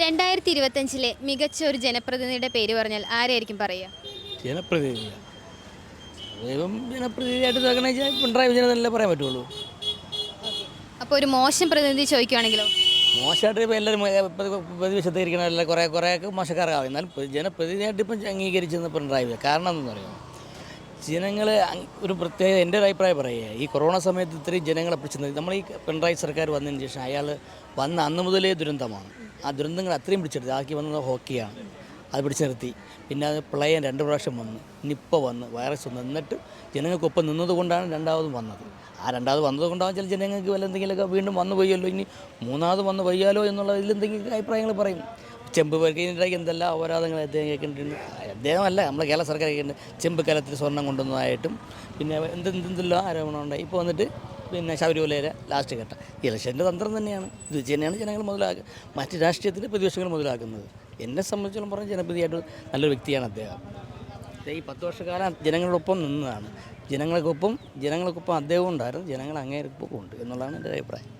രണ്ടായിരത്തി ഇരുപത്തഞ്ചിലെ മികച്ച ഒരു ജനപ്രതിനിധിയുടെ പേര് പറഞ്ഞാൽ ആരെയായിരിക്കും പറയുക? ജനപ്രതിനിധിയാണ് ദൈവം ജനപ്രതിനിധിയായിട്ട് നോക്കണ വെച്ചാൽ പിണറായി വിജയനെ തന്നെ പറയാൻ പറ്റുള്ളൂ. അപ്പോൾ ഒരു മോശം പ്രതിനിധി ചോദിക്കുകയാണെങ്കിലോ മോശമായിട്ട് ഇപ്പോൾ എല്ലാവരും പ്രതിപക്ഷത്ത് ഇരിക്കണ എല്ലാം കുറേ കുറേയൊക്കെ മോശക്കാരാകും എന്നാലും പ്ര- ജനപ്രതിനിധിയായിട്ട് ഇപ്പം അംഗീകരിച്ചെന്ന് പിണറായി വിജയൻ. കാരണം എന്ന് പറയുമോ ജനങ്ങൾ ഒരു പ്രത്യേക എന്റെ ഒരു അഭിപ്രായം പറയുക. ഈ കൊറോണ സമയത്ത് ഇത്രയും ജനങ്ങളെ പിടിച്ചത് നമ്മൾ ഈ പിണറായി സർക്കാർ വന്നതിന് ശേഷം അയാൾ വന്ന അന്ന് മുതലേ ദുരന്തമാണ്. ആ ദുരന്തങ്ങൾ അത്രയും പിടിച്ചെടുത്തു. ആക്കി വന്നത് ഹോക്കിയാണ്. അത് പിടിച്ചു നിർത്തി. പിന്നെ അത് പ്രളയം രണ്ട് പ്രാവശ്യം വന്ന്. നിപ്പ വന്ന് വൈറസ് വന്ന്. എന്നിട്ട് ജനങ്ങൾക്കൊപ്പം നിന്നതുകൊണ്ടാണ് രണ്ടാമതും വന്നത്. ആ രണ്ടാമത് വന്നതുകൊണ്ടാണ് ചില ജനങ്ങൾക്ക് വല്ല എന്തെങ്കിലുമൊക്കെ വീണ്ടും വന്നു പോയല്ലോ. ഇനി മൂന്നാമത് വന്നു പോയാലോ എന്നുള്ള ഇതിലെന്തെങ്കിലും അഭിപ്രായങ്ങൾ പറയും. ചെമ്പ് പേർക്കിണ്ടാക്കി എന്തെല്ലാം അപരാധങ്ങൾ അദ്ദേഹം കേൾക്കേണ്ടിട്ടുണ്ട് അദ്ദേഹമല്ല നമ്മളെ കേരള സർക്കാർ കേൾക്കേണ്ടത് ചെമ്പ് കലത്തിൽ സ്വർണം കൊണ്ടുവന്നതായിട്ടും. പിന്നെ എന്തെന്തെല്ലാം ആരോപണം ഉണ്ടായി ഇപ്പോൾ വന്നിട്ട് പിന്നെ ശബരിമലയിലെ ലാസ്റ്റ് ഘട്ടം. ഇലക്ഷന്റെ തന്ത്രം തന്നെയാണ്. ഇത് തന്നെയാണ് ജനങ്ങൾ മുതലാക്കുക മറ്റ് രാഷ്ട്രീയത്തിന്റെ പ്രതിപക്ഷങ്ങൾ മുതലാക്കുന്നത്. എന്നെ സംബന്ധിച്ചോളം പറഞ്ഞ ജനപ്രതിയായിട്ട് നല്ലൊരു വ്യക്തിയാണ് അദ്ദേഹം. ഈ പത്ത് വർഷക്കാലം ജനങ്ങളോടൊപ്പം നിന്നതാണ്. ജനങ്ങൾക്കൊപ്പം ജനങ്ങൾക്കൊപ്പം അദ്ദേഹം ഉണ്ടായിരുന്നു. ജനങ്ങൾ അങ്ങേരൊപ്പം ഉണ്ട് എന്നുള്ളതാണ് എന്റെ അഭിപ്രായം.